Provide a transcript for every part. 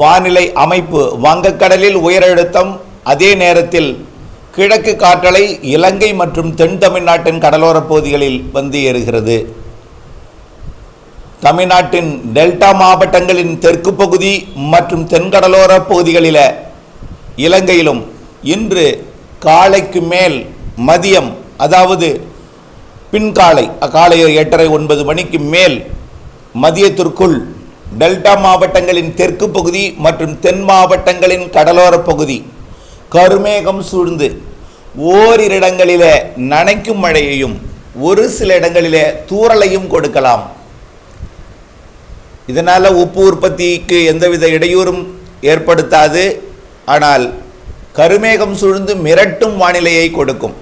வானிலை அமைப்பு வங்கக்கடலில் உயரழுத்தம். அதே நேரத்தில் கிழக்கு காற்றலை இலங்கை மற்றும் தென் தமிழ்நாட்டின் கடலோரப் பகுதிகளில் வந்து ஏறுகிறது. தமிழ்நாட்டின் டெல்டா மாவட்டங்களின் தெற்கு பகுதி மற்றும் தென்கடலோர பகுதிகளில் இலங்கையிலும் இன்று காலைக்கு மேல் மதியம் அதாவது பின்காலை காலை எட்டரை ஒன்பது மணிக்கு மேல் மதியத்திற்குள் டெல்டா மாவட்டங்களின் தெற்கு பகுதி மற்றும் தென் மாவட்டங்களின் கடலோர பகுதி கருமேகம் சூழ்ந்து ஓரிரு நனைக்கும் மழையையும் ஒரு சில இடங்களிலே தூறலையும் கொடுக்கலாம். இதனால் உப்பு உற்பத்திக்கு எந்தவித இடையூறும் ஏற்படுத்தாது. ஆனால் கருமேகம் சூழ்ந்து மிரட்டும் வானிலையை கொடுக்கும்.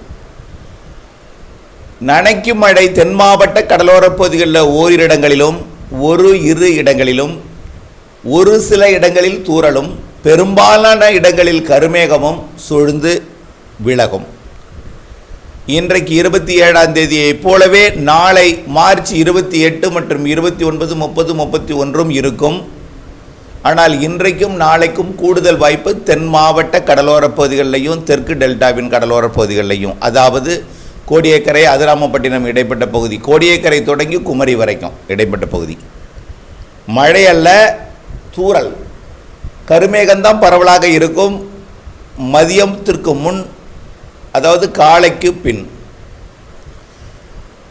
நனைக்கும் மழை தென் மாவட்ட கடலோரப் பகுதிகளில் ஓரிரு இடங்களிலும் ஒரு இரு இடங்களிலும் ஒரு சில இடங்களில் தூறலும் பெரும்பாலான இடங்களில் கருமேகமும் சூழ்ந்து விலகும். இன்றைக்கு இருபத்தி ஏழாம் தேதியை போலவே நாளை மார்ச் இருபத்தி எட்டு மற்றும் இருபத்தி ஒன்பது முப்பது முப்பத்தி ஒன்றும் இருக்கும். ஆனால் இன்றைக்கும் நாளைக்கும் கூடுதல் வாய்ப்பு தென் மாவட்ட கடலோரப் பகுதிகளிலையும் தெற்கு டெல்டாவின் கடலோரப் பகுதிகளிலையும். அதாவது கோடியக்கரை அதிராமப்பட்டினம் இடைப்பட்ட பகுதி. கோடியக்கரை தொடங்கி குமரி வரைக்கும் இடைப்பட்ட பகுதி. மழை அல்ல தூறல். கருமேகம்தான் பரவலாக இருக்கும். மதியத்திற்கு முன் அதாவது காலைக்கு பின்.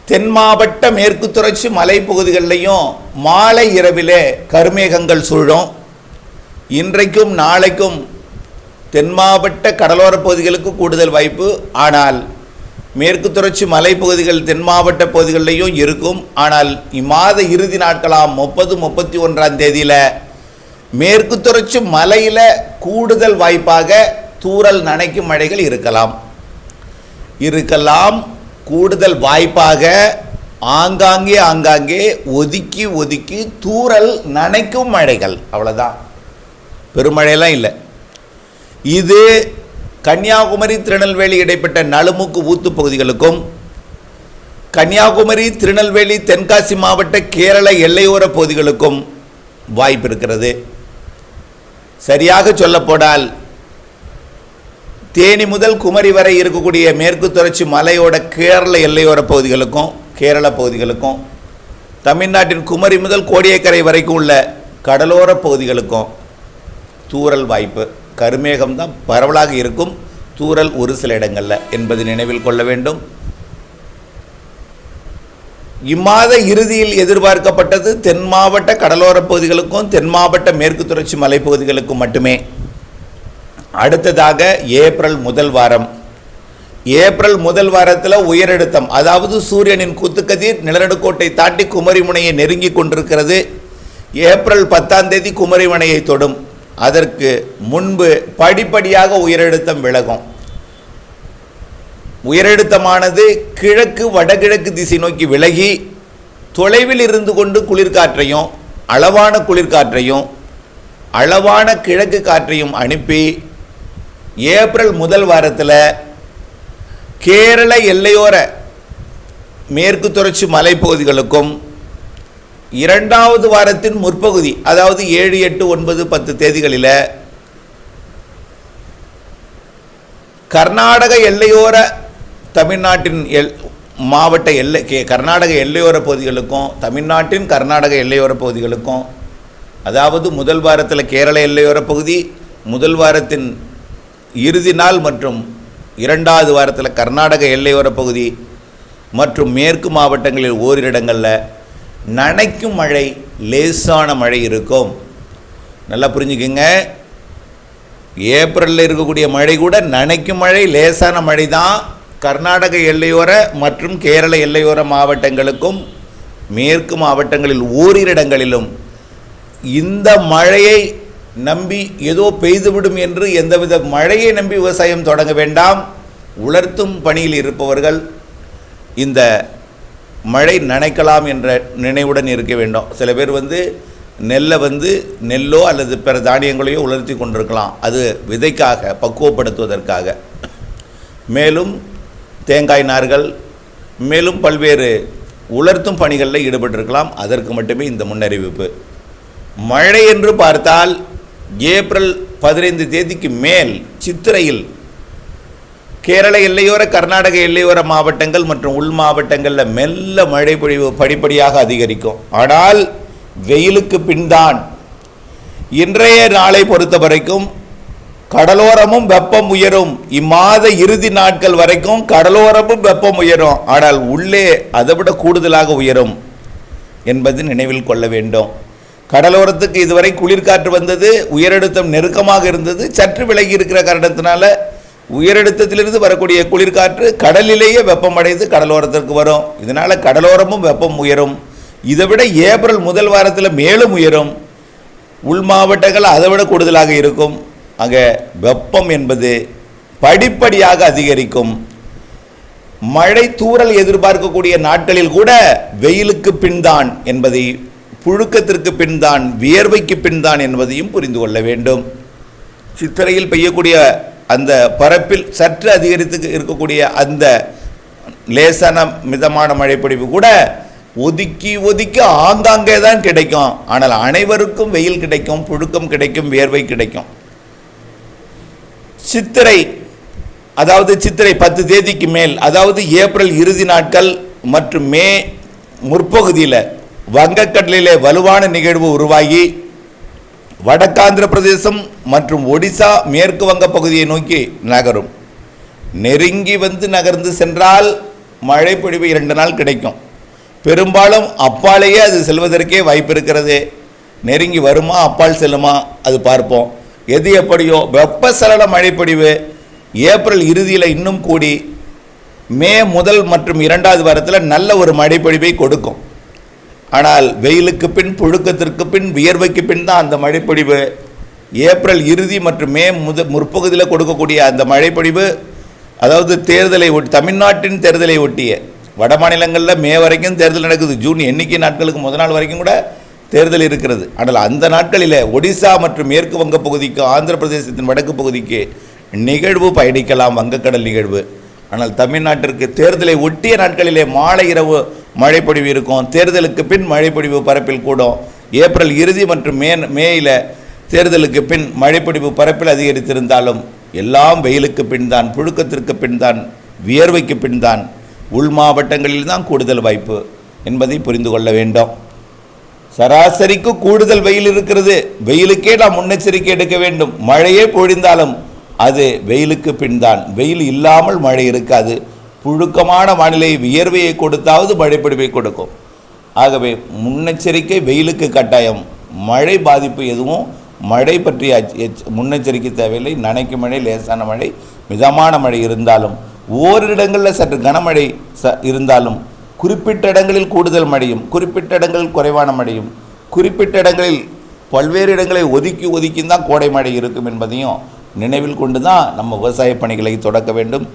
தென் மாவட்ட மேற்கு தொடர்ச்சி மலைப்பகுதிகளிலையும் மாலை இரவிலே கருமேகங்கள் சூழும். இன்றைக்கும் நாளைக்கும் தென் மாவட்ட கடலோரப் பகுதிகளுக்கு கூடுதல் வாய்ப்பு. ஆனால் மேற்கு தொடர்ச்சி மலைப்பகுதிகள் தென் மாவட்ட பகுதிகளிலையும் இருக்கும். ஆனால் இம்மாத இறுதி நாட்களாம் முப்பது முப்பத்தி ஒன்றாம் தேதியில் மேற்கு தொடர்ச்சி மலையில் கூடுதல் வாய்ப்பாக தூறல் நனைக்கும் மழைகள் இருக்கலாம். இருக்கலாம். கூடுதல் வாய்ப்பாக ஆங்காங்கே ஆங்காங்கே ஒதுக்கி ஒதுக்கி தூறல் நனைக்கும் மழைகள். அவ்வளோதான் பெருமழையெல்லாம் இல்லை. இது கன்னியாகுமரி திருநெல்வேலி இடைப்பட்ட நலுமுக்கு ஊத்து பகுதிகளுக்கும் கன்னியாகுமரி திருநெல்வேலி தென்காசி மாவட்ட கேரள எல்லையோர பகுதிகளுக்கும் வாய்ப்பு இருக்கிறது. சரியாக சொல்லப்போனால் தேனி முதல் குமரி வரை இருக்கக்கூடிய மேற்கு தொடர்ச்சி மலையோட கேரள எல்லையோர பகுதிகளுக்கும் கேரள பகுதிகளுக்கும் தமிழ்நாட்டின் குமரி முதல் கோடியக்கரை வரைக்கும் உள்ள கடலோர பகுதிகளுக்கும் தூரல் வாய்ப்பு. கருமேகம்தான் பரவலாக இருக்கும் தூறல் ஒரு சில இடங்களில் என்பது நினைவில் கொள்ள வேண்டும். இம்மாத இறுதியில் எதிர்பார்க்கப்பட்டது தென் மாவட்ட கடலோர பகுதிகளுக்கும் தென் மாவட்ட மேற்கு தொடர்ச்சி மலைப்பகுதிகளுக்கும் மட்டுமே. அடுத்ததாக ஏப்ரல் முதல் வாரம். ஏப்ரல் முதல் வாரத்தில் உயரழுத்தம் அதாவது சூரியனின் குத்துக்கதிர் நிலநடுக்கோட்டை தாண்டி குமரிமுனையை நெருங்கி கொண்டிருக்கிறது. ஏப்ரல் பத்தாம் தேதி குமரிமுனையை தொடும். அதற்கு முன்பு படிப்படியாக உயரழுத்தம் விலகும். உயரழுத்தமானது கிழக்கு வடகிழக்கு திசை நோக்கி விலகி தொலைவில் இருந்து கொண்டு குளிர்காற்றையும் அளவான குளிர்காற்றையும் அளவான கிழக்கு காற்றையும் அனுப்பி ஏப்ரல் முதல் வாரத்தில் கேரள எல்லையோர மேற்கு தொடர்ச்சி மலைப்பகுதிகளுக்கும் இரண்டாவது வாரத்தின் முற்பகுதி அதாவது ஏழு எட்டு ஒன்பது பத்து தேதிகளில் கர்நாடக எல்லையோர தமிழ்நாட்டின் எல் மாவட்ட எல்லை கே கர்நாடக எல்லையோர பகுதிகளுக்கும் தமிழ்நாட்டின் கர்நாடக எல்லையோர பகுதிகளுக்கும் அதாவது முதல் வாரத்தில் கேரள எல்லையோர பகுதி முதல் வாரத்தின் இறுதி நாள் மற்றும் இரண்டாவது வாரத்தில் கர்நாடக எல்லையோர பகுதி மற்றும் மேற்கு மாவட்டங்களில் ஓரிரு இடங்களில் நனைக்கும் மழை லேசான மழை இருக்கும். நல்லா புரிஞ்சுக்கோங்க. ஏப்ரலில் இருக்கக்கூடிய மழை கூட நனைக்கும் மழை லேசான மழை தான். கர்நாடக எல்லையோர மற்றும் கேரள எல்லையோர மாவட்டங்களுக்கும் மேற்கு மாவட்டங்களில் ஓரிரு இடங்களிலும் இந்த மழையை நம்பி ஏதோ பெய்துவிடும் என்று எந்தவித மழையை நம்பி விவசாயம் தொடங்க வேண்டாம். உலர்த்தும் பணியில் இருப்பவர்கள் இந்த மழை நனைக்கலாம் என்ற நினைவுடன் இருக்க வேண்டும். சில பேர் வந்து நெல்லை வந்து நெல்லோ அல்லது பிற தானியங்களையோ உலர்த்தி கொண்டிருக்கலாம். அது விதைக்காக பக்குவப்படுத்துவதற்காக. மேலும் தேங்காய் நார்கள் மேலும் பல்வேறு உலர்த்தும் பணிகளில் ஈடுபட்டிருக்கலாம். அதற்கு மட்டுமே இந்த முன்னறிவிப்பு. மழை என்று பார்த்தால் ஏப்ரல் பதினைந்து தேதிக்கு மேல் சித்திரையில் கேரள எல்லையோர கர்நாடக எல்லையோர மாவட்டங்கள் மற்றும் உள் மாவட்டங்களில் மெல்ல மழை பொழிவு படிப்படியாக அதிகரிக்கும். ஆனால் வெயிலுக்கு பின்தான் இன்றைய நாளை பொறுத்த வரைக்கும் கடலோரமும் வெப்பம் உயரும். இம்மாத இறுதி நாட்கள் வரைக்கும் கடலோரமும் வெப்பம் உயரும். ஆனால் உள்ளே அதை விட கூடுதலாக உயரும் என்பது நினைவில் கொள்ள வேண்டும். கடலோரத்துக்கு இதுவரை குளிர்காற்று வந்தது உயரழுத்தம் நெருக்கமாக இருந்தது. சற்று விலகி இருக்கிற காரணத்தினால உயரழுத்தத்திலிருந்து வரக்கூடிய குளிர்காற்று கடலிலேயே வெப்பமடைந்து கடலோரத்திற்கு வரும். இதனால் கடலோரமும் வெப்பம் உயரும். இதை விட ஏப்ரல் முதல் வாரத்தில் மேலும் உயரும். உள் மாவட்டங்கள் அதை விட கூடுதலாக இருக்கும். அங்கே வெப்பம் என்பது படிப்படியாக அதிகரிக்கும். மழை தூரல் எதிர்பார்க்கக்கூடிய நாட்களில் கூட வெயிலுக்கு பின்தான் என்பதை புழுக்கத்திற்கு பின்தான் வியர்வைக்கு பின்தான் என்பதையும் புரிந்து கொள்ள வேண்டும். சித்திரையில் பெய்யக்கூடிய அந்த பரப்பில் சற்று அதிகரித்து இருக்கக்கூடிய அந்த லேசான மிதமான மழைப்பொழிவு கூட ஒதுக்கி ஒதுக்கி ஆங்காங்கே தான் கிடைக்கும். ஆனால் அனைவருக்கும் வெயில் கிடைக்கும் புழுக்கம் கிடைக்கும் வியர்வை கிடைக்கும். சித்திரை அதாவது சித்திரை பத்து தேதிக்கு மேல் அதாவது ஏப்ரல் இறுதி நாட்கள் மற்றும் மே முற்பகுதியில் வங்கக்கடலிலே வலுவான நிகழ்வு உருவாகி வடக்காந்திர பிரதேசம் மற்றும் ஒடிசா மேற்கு வங்க பகுதியை நோக்கி நகரும். நெருங்கி வந்து நகர்ந்து சென்றால் மழை பொழிவு இரண்டு நாள் கிடைக்கும். பெரும்பாலும் அப்பாலேயே அது செல்வதற்கே வாய்ப்பு இருக்கிறது. நெருங்கி வருமா அப்பால் செல்லுமா அது பார்ப்போம். எது எப்படியோ வெப்பசலன மழைப்பொழிவு ஏப்ரல் இறுதியில் இன்னும் கூடி மே முதல் மற்றும் இரண்டாவது வாரத்தில் நல்ல ஒரு மழைப்பொழிவை கொடுக்கும். ஆனால் வெயிலுக்கு பின் புழுக்கத்திற்கு பின் வியர்வைக்கு பின் தான் அந்த மழைப்பொழிவு. ஏப்ரல் இறுதி மற்றும் மே முத முற்பகுதியில் கொடுக்கக்கூடிய அந்த மழைப்பொழிவு அதாவது தேர்தலை ஒட்டி தமிழ்நாட்டின் தேர்தலை ஒட்டிய வட மாநிலங்களில் மே வரைக்கும் தேர்தல் நடக்குது. ஜூன் எண்ணிக்கை நாட்களுக்கு முதல் நாள் வரைக்கும் கூட தேர்தல் இருக்கிறது. ஆனால் அந்த நாட்களில் ஒடிசா மற்றும் மேற்கு வங்க பகுதிக்கு ஆந்திர பிரதேசத்தின் வடக்கு பகுதிக்கு நிகழ்வு பயணிக்கலாம் வங்கக்கடல் நிகழ்வு. ஆனால் தமிழ்நாட்டிற்கு தேர்தலை ஒட்டிய நாட்களிலே மாலை இரவு மழைப்பொழிவு இருக்கும். தேர்தலுக்கு பின் மழைப்பொழிவு பரப்பில் கூடும். ஏப்ரல் இறுதி மற்றும் மே மேயில் தேர்தலுக்கு பின் மழைப்பொழிவு பரப்பில் அதிகரித்திருந்தாலும் எல்லாம் வெயிலுக்கு பின் தான் புழுக்கத்திற்கு பின் தான் வியர்வைக்கு பின் தான் உள் மாவட்டங்களில் தான் கூடுதல் வாய்ப்பு என்பதை புரிந்து கொள்ள வேண்டும். சராசரிக்கு கூடுதல் வெயில் இருக்கிறது. வெயிலுக்கே நாம் முன்னெச்சரிக்கை எடுக்க வேண்டும். மழையே பொழிந்தாலும் அது வெயிலுக்கு பின் தான் வெயில் இல்லாமல் மழை இருக்காது. புழுக்கமான வானிலை வியர்வையை கொடுத்தாவது மழைப்பிடிப்பை கொடுக்கும். ஆகவே முன்னெச்சரிக்கை வெயிலுக்கு கட்டாயம். மழை பாதிப்பு எதுவும் மழை பற்றிய முன்னெச்சரிக்கை தேவையில்லை. நனைக்கும் மழை லேசான மழை மிதமான மழை இருந்தாலும் ஓரிரு இடங்களில் சற்று கனமழை ச இருந்தாலும் குறிப்பிட்ட இடங்களில் கூடுதல் மழையும் குறிப்பிட்ட இடங்களில் குறைவான மழையும் குறிப்பிட்ட இடங்களில் பல்வேறு இடங்களை ஒதுக்கி ஒதுக்கி தான் கோடை மழை இருக்கும் என்பதையும் நினைவில் கொண்டு தான் நம்ம விவசாய பணிகளை தொடக்க வேண்டும்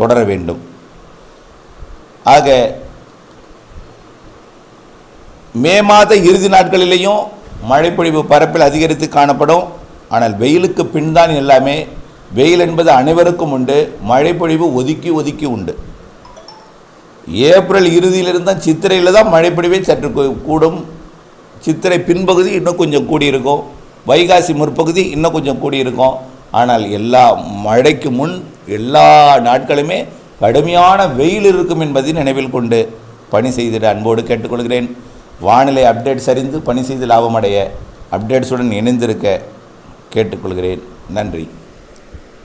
தொடர வேண்டும். ஆக மே மாத இறுதி நாட்களிலேயும் மழைப்பொழிவு பரப்பில் அதிகரித்து காணப்படும். ஆனால் வெயிலுக்கு பின் தான் எல்லாமே வெயில் என்பது அனைவருக்கும் உண்டு மழைப்பொழிவு ஒதுக்கி ஒதுக்கி உண்டு. ஏப்ரல் இறுதியிலிருந்து தான் சித்திரையில் தான் மழைப்பொழிவே சற்று கூடும். சித்திரை பின்பகுதி இன்னும் கொஞ்சம் கூடியிருக்கும். வைகாசி முற்பகுதி இன்னும் கொஞ்சம் கூடியிருக்கும். ஆனால் எல்லா மழைக்கு முன் எல்லா நாட்களுமே கடுமையான வெயில் இருக்கும் என்பதை நினைவில் கொண்டு பணி செய்திட அன்போடு கேட்டுக்கொள்கிறேன். வானிலை அப்டேட்ஸ் அறிந்து பணி செய்து லாபமடைய அப்டேட்ஸுடன் இணைந்திருக்க கேட்டுக்கொள்கிறேன். நன்றி.